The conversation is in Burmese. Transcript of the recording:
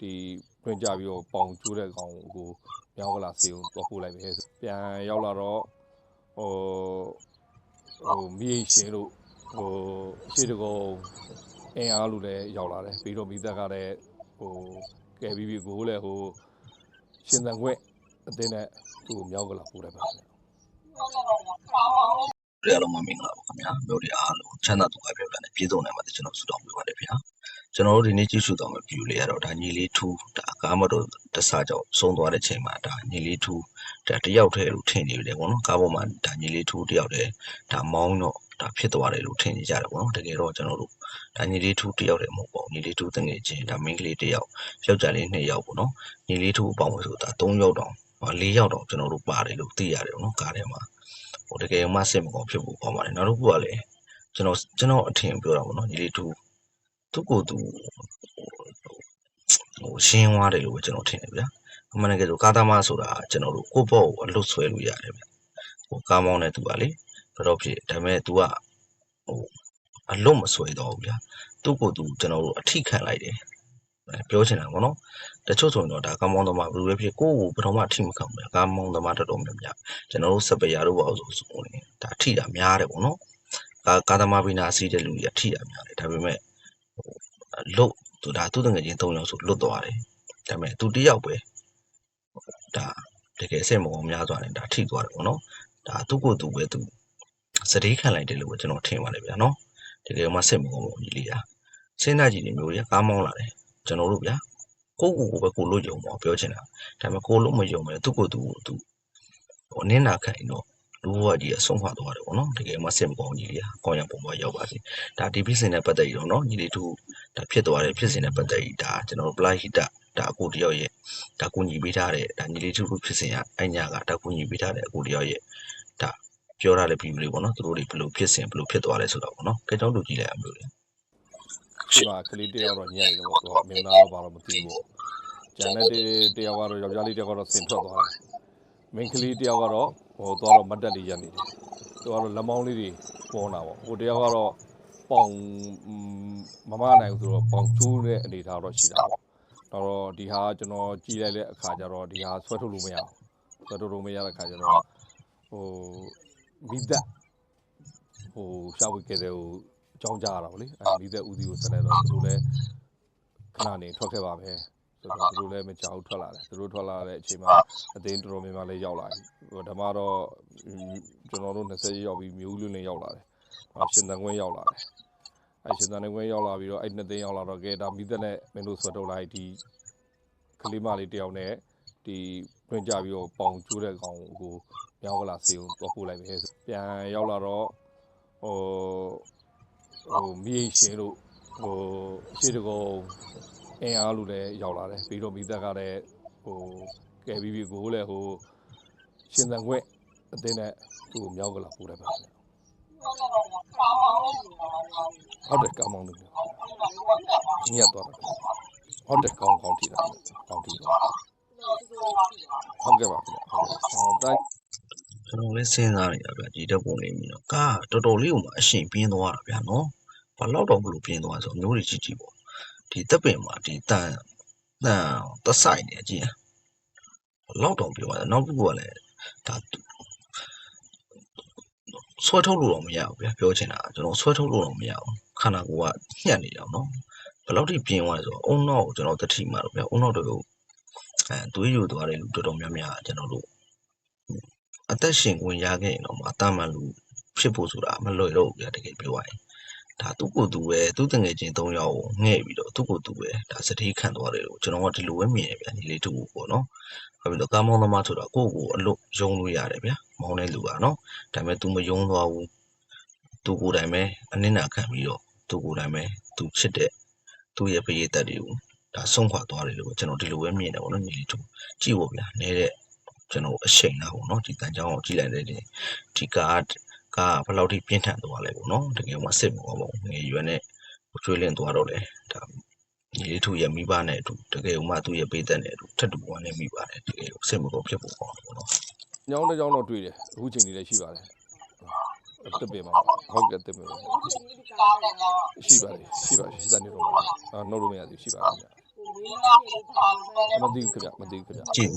ဒီတွင်ကြပြီးတော့ပေါင်ကျိုးတဲ့ကောင်ကိုမြောက်ကလာစေုံတော့ပို့လိုက်ပဲဆိုပြန်ရောက်လာတော့ဟိုဟိုမိရှင်တို့ဟိုရှေ့တကုံအင်အားလူလည်းရောက်လာတယ်ပြီးတော့မိသက်ကလည်းဟိုကဲပြီးပြီးကိုလည်းဟိုရှင်သန်ခွင့်အတင်းနဲ့သူ့ကိုမြောက်ကလာပို့လိုက်ပါခင်ဗျတရားတော်မှာမင်္ဂလာပါခင်ဗျာမျိုးတွေအားလုံးချမ်းသာဒုက္ခပြောပြတဲ့ပြည်စုံနိုင်မှာကျွန်တော်ဆုတောင်းပေးပါတယ်ဗျာ ကျွန်တော်တို့ဒီနေ့ကြည့်ရှုသွားမယ့် view လေးကတော့ဒါညီလေးထူးဒါကားမတော်တဆကြောင့်ဆုံးသွားတဲ့ချိန်မှာဒါညီလေးထူးဒါတယောက်တည်းလို့ထင်နေတယ်ပေါ့နော်ကားပေါ်မှာဒါညီလေးထူးတယောက်တည်းဒါမောင်းတော့ဒါဖြစ်သွားတယ်လို့ထင်နေကြတယ်ပေါ့နော်တကယ်တော့ကျွန်တော်တို့ဒါညီလေးထူးတယောက်တည်းမဟုတ်ပါဘူးညီလေးထူးတငယ်ချင်းဒါမိန်းကလေးတယောက်ယောက်ျားလေးနှစ်ယောက်ပေါ့နော်ညီလေးထူးအပေါင်းလို့ဆိုတာ၃ယောက်တောင်၄ယောက်တောင်ကျွန်တော်တို့ပါတယ်လို့သိရတယ်ပေါ့နော်ကားထဲမှာဟိုတကယ်မှစစ်မကောင်းဖြစ်ဖို့ကောင်းပါတယ်နောက်တစ်ခုကလည်းကျွန်တော်ကျွန်တော်အထင်ပြောတာပေါ့နော်ညီလေးတူ သူ့ကိုယ်သူဟိုရှင်းသွားတယ်လို့ပဲကျွန်တော်ထင်တယ်ဗျာအမှန်တကယ်ဆိုကာသမဆိုတာကျွန်တော်တို့ကိုယ့်ဘောကိုအလွတ်ဆွဲလို့ရတယ်ဗျဟိုကားမောင်းတဲ့သူကလေဘယ်တော့ဖြစ်ဒါပေမဲ့ तू ကဟိုအလွတ်မဆွဲတော့ဘူးဗျာသူ့ကိုယ်သူကျွန်တော်တို့အထိခံလိုက်တယ်ပြောချင်တာပေါ့နော်တချို့ဆိုရင်တော့ဒါကားမောင်းသမားဘယ်လိုပဲဖြစ်ကိုယ့်ကိုဘယ်တော့မှအထိမခံဘူးကားမောင်းသမားတော်တော်များများကျွန်တော်တို့စပယ်ရတို့ပါဆိုဆိုရင်ဒါထိတာများတယ်ပေါ့နော်ကာကာသမားဘိနာစီးတဲ့လူကြီးထိတာများတယ်ဒါပေမဲ့ဟို လုတ်သူဒါသူ့တငယ်ချင်း၃ယောက်ဆိုလွတ်သွားတယ်ဒါပေမဲ့သူတယောက်ပဲဒါတကယ်စိတ်မကောင်းများစွာနဲ့ဒါထိသွားတယ်ပေါ့နော်ဒါသူ့ကိုယ်သူပဲသူစတေးခံလိုက်တယ်လို့ပဲကျွန်တော်ထင်ပါတယ်ဗျာနော်တကယ်မှစိတ်မကောင်းဘူးကြီးလေးอ่ะစဉ်းစားကြည့်နေမျိုးကြီးကားမောင်းလာတယ်ကျွန်တော်တို့ဗျာကိုယ့်ကိုယ်ကိုပဲကိုလို့ယုံပါပြောချင်တာဒါပေမဲ့ကိုလို့မယုံပဲသူ့ကိုယ်သူသူဟိုနင်းနာခံရင်တော့လူဘဝကြီးအဆုံးခွာသွားတယ်ပေါ့နော်တကယ်မှစစ်မကောင်းကြီးလေးအကောင်းရပုံပေါ်ရောက်ပါစေဒါဒီဖြစ်စဉ်နဲ့ပတ်သက်ပြီးတော့နော်ညီလေးတို့ဒါ ဖြစ်သွားတဲ့ဖြစ်စဉ်နဲ့ပတ်သက်ပြီးဒါကျွန်တော်တို့ပလိုက်ဟိတဒါအကိုတယောက်ရဲ့ဒါကိုညီပေးထားတဲ့ဒါညီလေးတို့ဖြစ်စဉ်ကအညာကဒါကိုညီပေးထားတဲ့အကိုတယောက်ရဲ့ဒါပြောရတဲ့ဗီဒီယိုလေးပေါ့နော်သူတို့တွေဘယ်လိုဖြစ်စဉ်ဘယ်လိုဖြစ်သွားလဲဆိုတော့ပေါ့နော်ကြောင်းတို့ကြည့်လိုက်အောင်လို့လေဒီမှာကလေးတယောက်တော့ညံ့နေလို့သူကမင်းသားတော့ဘာလို့မသိဘူးကျန်တဲ့တယောက်ကတော့ယောက်ျားလေးတယောက်ကတော့ဆင်ထွက်သွားတယ်မိန်းကလေးတယောက်ကတော့ဟိုသွားတော့မတ်တက်လေးရက်နေတယ်သူကတော့လက်မောင်းလေးတွေပေါ်လာပေါ့ဟိုတယောက်ကတော့ ပေါင်မမနိုင်ဘူးဆိုတော့ပေါင်ကျိုးတဲ့အနေထားတော့ရှိတာပေါ့တော့ဒီဟာကျွန်တော်ကြည့်လိုက်တဲ့အခါကျတော့ဒီဟာဆွဲထုတ်လို့မရဘူးဆွဲထုတ်လို့မရတဲ့အခါကျတော့ဟိုမိသက်ဟိုရှာဝေခဲ့တဲ့ဟိုအကြောင်းကြားရတာဗောလေအဲမိသက်ဦးစီးကိုဆက်လိုက်တော့သူတို့လည်းခဏနေထွက်ခဲ့ပါပဲဆိုတော့သူတို့လည်းမကြောက်ထွက်လာတယ်သူတို့ထွက်လာတဲ့အချိန်မှာအသိန်းတော်တော်များများလည်းရောက်လာပြီဟိုဓမ္မတော့ကျွန်တော်တို့20ရောက်ပြီးမျိုးလူလင်းရောက်လာတယ်ဟော ရှင်သန်ခွင့်ရောက်လာတယ်အဲရှင်သန်ခွင့်ရောက်လာပြီးတော့အဲ့နှစ်သိန်းရောက်လာတော့ကဲဒါမိသက်နဲ့မင်းတို့ဆွတ်ထုတ်လိုက်ဒီကလေးမလေးတယောက်နဲ့ဒီတွင်ကြပြီးတော့ပေါင်ကျိုးတဲ့ကောင်ကိုမြောက်ကလာစေုံတော့ပို့လိုက်ပဲဆိုပြန်ရောက်လာတော့ဟိုဟိုမိရှင်တို့ဟိုရှေ့တကုံအင်အားလူလည်းရောက်လာတယ်ပြီးတော့မိသက်ကလည်းဟိုကဲပြီးပြီးကိုလည်းဟိုရှင်သန်ခွင့်အတင်းနဲ့သူ့ကိုမြောက်ကလာပို့လိုက်ပါခင်ဗျ ဟုတ်တယ်ကောင်းမောင်းလို့ညက်သွားတယ်ဟုတ်တယ်ကောင်းကောင်းထိတာကောင်းထိတာဟုတ်ကဲ့ပါခင်ဗျဟုတ်တိုင်းကျွန်တော်လည်းစဉ်းစားနေတာဗျဒီတက်ပုံလေးမြင်တော့ကားတော်တော်လေးကိုမှအရှင်ပြင်းသွားတာဗျာနော်ဘာလို့တော့ဘလို့ပြင်းသွားဆိုမျိုးတွေကြည့်ကြည့်ပေါ့ဒီတက်ပင်မှာဒီတန်တန်တဆိုင်နေကြည့်ဘလောက်တော့ပြောရတယ်နောက်တစ်ခုကလည်းဒါ ဆွဲထုတ်လို့တော့မရဘူးဗျာပြောချင်တာကျွန်တော်ဆွဲထုတ်လို့တော့မရဘူးခန္ဓာကိုယ်ကညှက်နေတော့နော်ဘယ်လောက်ထိပြင်းသွားလဲဆိုတော့အုံနောက်ကိုကျွန်တော်တတိမှာတော့ဗျာအုံနောက်တွေကိုအဲသွေးယူသွားတဲ့လူတော်တော်များများကျွန်တော်တို့အသက်ရှင်ခွင့်ရခဲ့ရင်တော့မှတာမန်လူဖြစ်ဖို့ဆိုတာမလွယ်တော့ဘူးဗျာတကယ်ပြောရရင်ဒါသူ့ကိုယ်သူပဲသူ့တငယ်ချင်း၃ယောက်ကိုငှဲ့ပြီးတော့သူ့ကိုယ်သူပဲဒါစတိခံသွားတယ်လို့ကျွန်တော်ကဒီလိုပဲမြင်ရဗျာညီလေးတူပေါ့နော်ဟုတ်ပြီတော့ကားမောင်းသမားဆိုတော့ကိုယ့်ကိုယ်အလို့ယုံလို့ရတယ်ဗျာ မောင်းတဲ့လူကနော်ဒါပေမဲ့ तू မယုံသွားဘူး तू ကိုယ်တိုင်ပဲအနစ်နာခံပြီးတော့ तू ကိုယ်တိုင်ပဲ तू ချစ်တဲ့သူ့ရဲ့ပရိသတ်တွေကိုဒါဆုံးခွာသွားတယ်လို့ကျွန်တော်ဒီလိုပဲမြင်တယ်ပေါ့နော်ညီလေးတူကြည့်ဖို့ဗျာနေတဲ့ ကျွန်တော်အချိန်လားပေါ့နော်ဒီတန်ကြောင်းကိုကြည့်လိုက်တဲ့ဒီကားကားဘယ်လောက်ထိပြင်းထန်သွားလဲပေါ့နော်တကယ်မှစစ်မပေါ်ပါဘူးငယ်ရွယ်နဲ့ကျွေးလင့်သွားတော့လေဒါညီလေးသူရဲ့မိဘနဲ့အတူတကယ်မှသူ့ရဲ့ပေးသက်နဲ့အတူထပ်တူဝမ်းနဲ့မိပါတယ်တကယ်စစ်မပေါ်ဖြစ်ဖို့ပေါ့နော် ညောင်းတစ်ကြောင်းတော့တွေ့တယ်အခုချိန်ကြီးလည်းရှိပါတယ်တစ်ပေမှာဟုတ်ကဲ့တစ်ပေမှာရှိပါတယ်ရှိပါတယ်ရှိတဲ့နေတော့အာနှုတ်လို့မရသေးရှိပါတယ်မသိဘူးခင်ဗျမသိဘူးခင်ဗျကြည့်